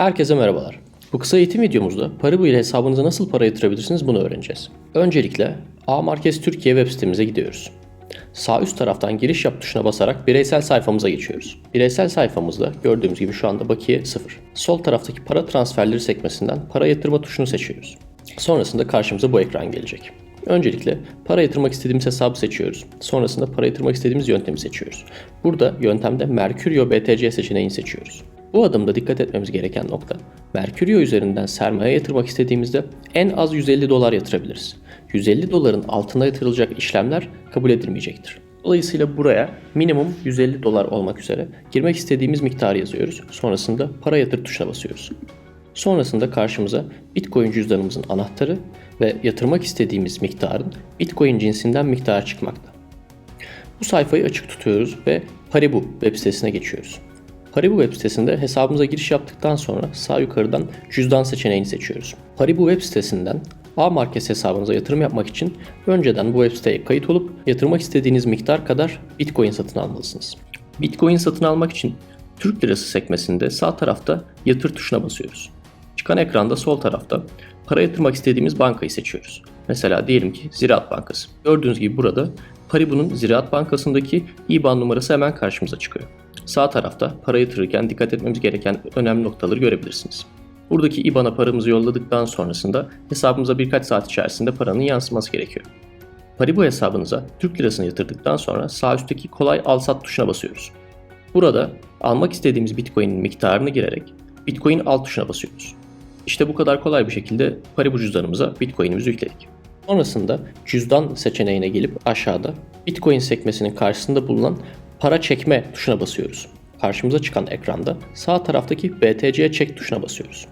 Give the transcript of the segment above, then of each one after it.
Herkese merhabalar. Bu kısa eğitim videomuzda Paribu ile hesabınıza nasıl para yatırabilirsiniz bunu öğreneceğiz. Öncelikle A Markets Türkiye web sitemize gidiyoruz. Sağ üst taraftan giriş yap tuşuna basarak bireysel sayfamıza geçiyoruz. Bireysel sayfamızda gördüğümüz gibi şu anda bakiye 0. Sol taraftaki para transferleri sekmesinden para yatırma tuşunu seçiyoruz. Sonrasında karşımıza bu ekran gelecek. Öncelikle para yatırmak istediğimiz hesabı seçiyoruz. Sonrasında para yatırmak istediğimiz yöntemi seçiyoruz. Burada yöntemde Mercurio BTC seçeneğini seçiyoruz. Bu adımda dikkat etmemiz gereken nokta, Mercurio üzerinden sermaye yatırmak istediğimizde en az 150 dolar yatırabiliriz. 150 doların altına yatırılacak işlemler kabul edilmeyecektir. Dolayısıyla buraya minimum 150 dolar olmak üzere girmek istediğimiz miktarı yazıyoruz. Sonrasında para yatır tuşuna basıyoruz. Sonrasında karşımıza Bitcoin cüzdanımızın anahtarı ve yatırmak istediğimiz miktarın Bitcoin cinsinden miktar çıkmakta. Bu sayfayı açık tutuyoruz ve Paribu web sitesine geçiyoruz. Paribu web sitesinde hesabımıza giriş yaptıktan sonra sağ yukarıdan cüzdan seçeneğini seçiyoruz. Paribu web sitesinden A Markets hesabınıza yatırım yapmak için önceden bu web siteye kayıt olup yatırmak istediğiniz miktar kadar Bitcoin satın almalısınız. Bitcoin satın almak için Türk Lirası sekmesinde sağ tarafta yatır tuşuna basıyoruz. Çıkan ekranda sol tarafta para yatırmak istediğimiz bankayı seçiyoruz. Mesela diyelim ki Ziraat Bankası. Gördüğünüz gibi burada Paribu'nun Ziraat Bankası'ndaki IBAN numarası hemen karşımıza çıkıyor. Sağ tarafta para yatırırken dikkat etmemiz gereken önemli noktaları görebilirsiniz. Buradaki IBAN'a paramızı yolladıktan sonrasında hesabımıza birkaç saat içerisinde paranın yansıması gerekiyor. Paribu hesabınıza Türk lirasını yatırdıktan sonra sağ üstteki kolay al sat tuşuna basıyoruz. Burada almak istediğimiz Bitcoin'in miktarını girerek Bitcoin al tuşuna basıyoruz. İşte bu kadar kolay bir şekilde Paribu cüzdanımıza Bitcoin'imizi yükledik. Sonrasında cüzdan seçeneğine gelip aşağıda Bitcoin sekmesinin karşısında bulunan para çekme tuşuna basıyoruz. Karşımıza çıkan ekranda sağ taraftaki BTC çek tuşuna basıyoruz.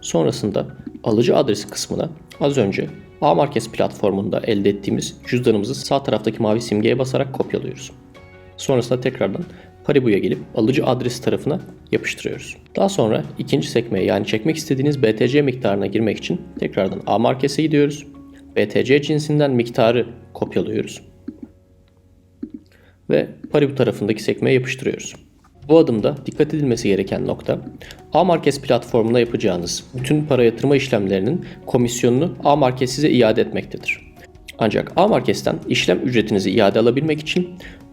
Sonrasında alıcı adresi kısmına az önce A Markets platformunda elde ettiğimiz cüzdanımızı sağ taraftaki mavi simgeye basarak kopyalıyoruz. Sonrasında tekrardan Paribu'ya gelip alıcı adresi tarafına yapıştırıyoruz. Daha sonra ikinci sekmeye yani çekmek istediğiniz BTC miktarına girmek için tekrardan A Markets'e gidiyoruz. BTC cinsinden miktarı kopyalıyoruz. Ve Paribu tarafındaki sekmeye yapıştırıyoruz. Bu adımda dikkat edilmesi gereken nokta A Markets platformuna yapacağınız bütün para yatırma işlemlerinin komisyonunu A Market size iade etmektedir. Ancak A Market'ten işlem ücretinizi iade alabilmek için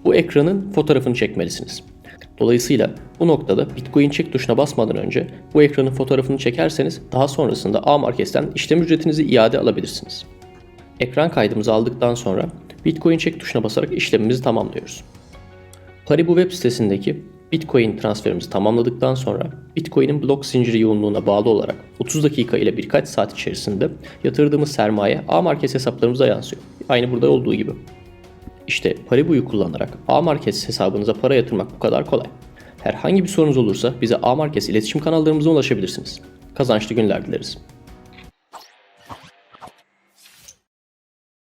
bu ekranın fotoğrafını çekmelisiniz. Dolayısıyla bu noktada Bitcoin çek tuşuna basmadan önce bu ekranın fotoğrafını çekerseniz daha sonrasında A Market'ten işlem ücretinizi iade alabilirsiniz. Ekran kaydımızı aldıktan sonra Bitcoin çek tuşuna basarak işlemimizi tamamlıyoruz. Paribu web sitesindeki Bitcoin transferimizi tamamladıktan sonra Bitcoin'in blok zinciri yoğunluğuna bağlı olarak 30 dakika ile birkaç saat içerisinde yatırdığımız sermaye A Markets hesaplarımıza yansıyor. Aynı burada olduğu gibi. İşte Paribu'yu kullanarak A Markets hesabınıza para yatırmak bu kadar kolay. Herhangi bir sorunuz olursa bize A Markets iletişim kanallarımıza ulaşabilirsiniz. Kazançlı günler dileriz.